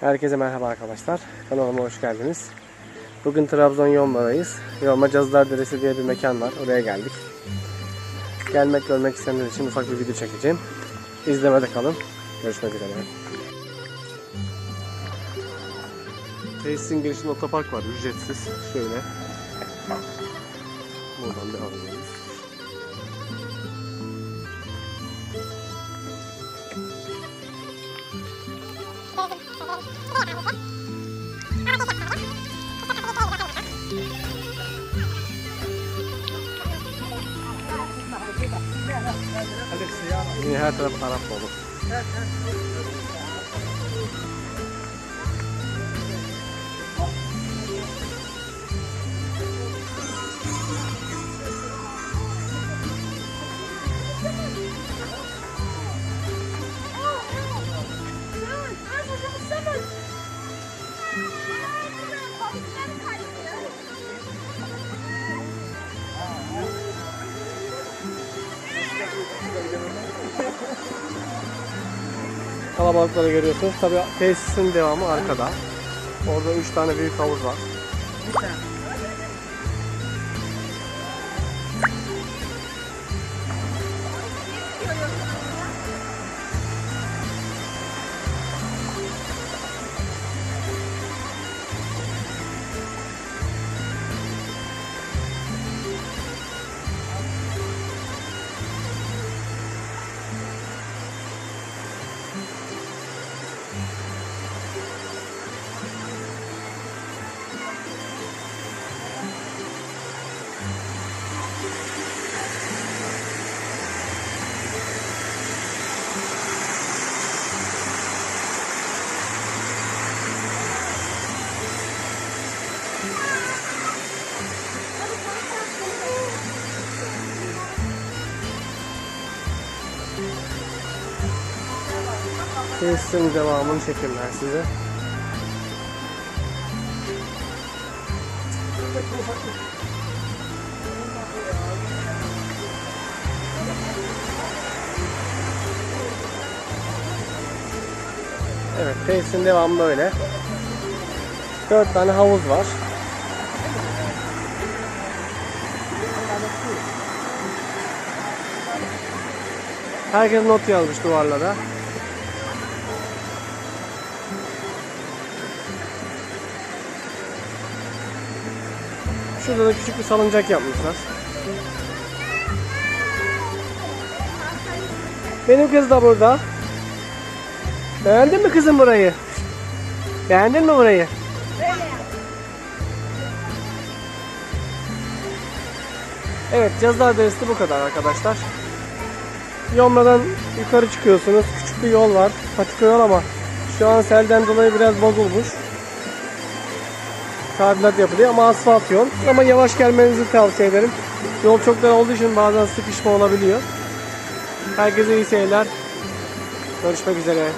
Herkese merhaba arkadaşlar. Kanalıma hoş geldiniz. Bugün Trabzon Yomba'dayız. Yomba Cazlar Deresi diye bir mekan var. Oraya geldik. Gelmek görmek isteyenler için ufak bir video çekeceğim. İzlemede kalın. Görüşmek üzere. Tesisin girişinde otopark var. Ücretsiz. Şöyle. Buradan devam ediyoruz. هذه هات الطرف Kalabalıkları görüyorsunuz. Tabi tesisin devamı arkada. Orada 3 tane büyük havuz var. Tesisin devamını çekeyim size. Evet, tesisin devamı böyle. 4 tane havuz var. Herkes not yazmış duvarlara. Şurada da küçük bir salıncak yapmışlar. Benim kız da burada. Beğendin mi kızım burayı? Beğendin mi burayı? Evet, Cazlar Deresi bu kadar arkadaşlar. Yomra'dan yukarı çıkıyorsunuz. Küçük bir yol var. Patika yol ama şu an selden dolayı biraz bozulmuş. Tadilat yapılıyor ama asfalt yol. Ama yavaş gelmenizi tavsiye ederim. Yol çok dar olduğu için bazen sıkışma olabiliyor. Herkese iyi seyirler. Görüşmek üzere.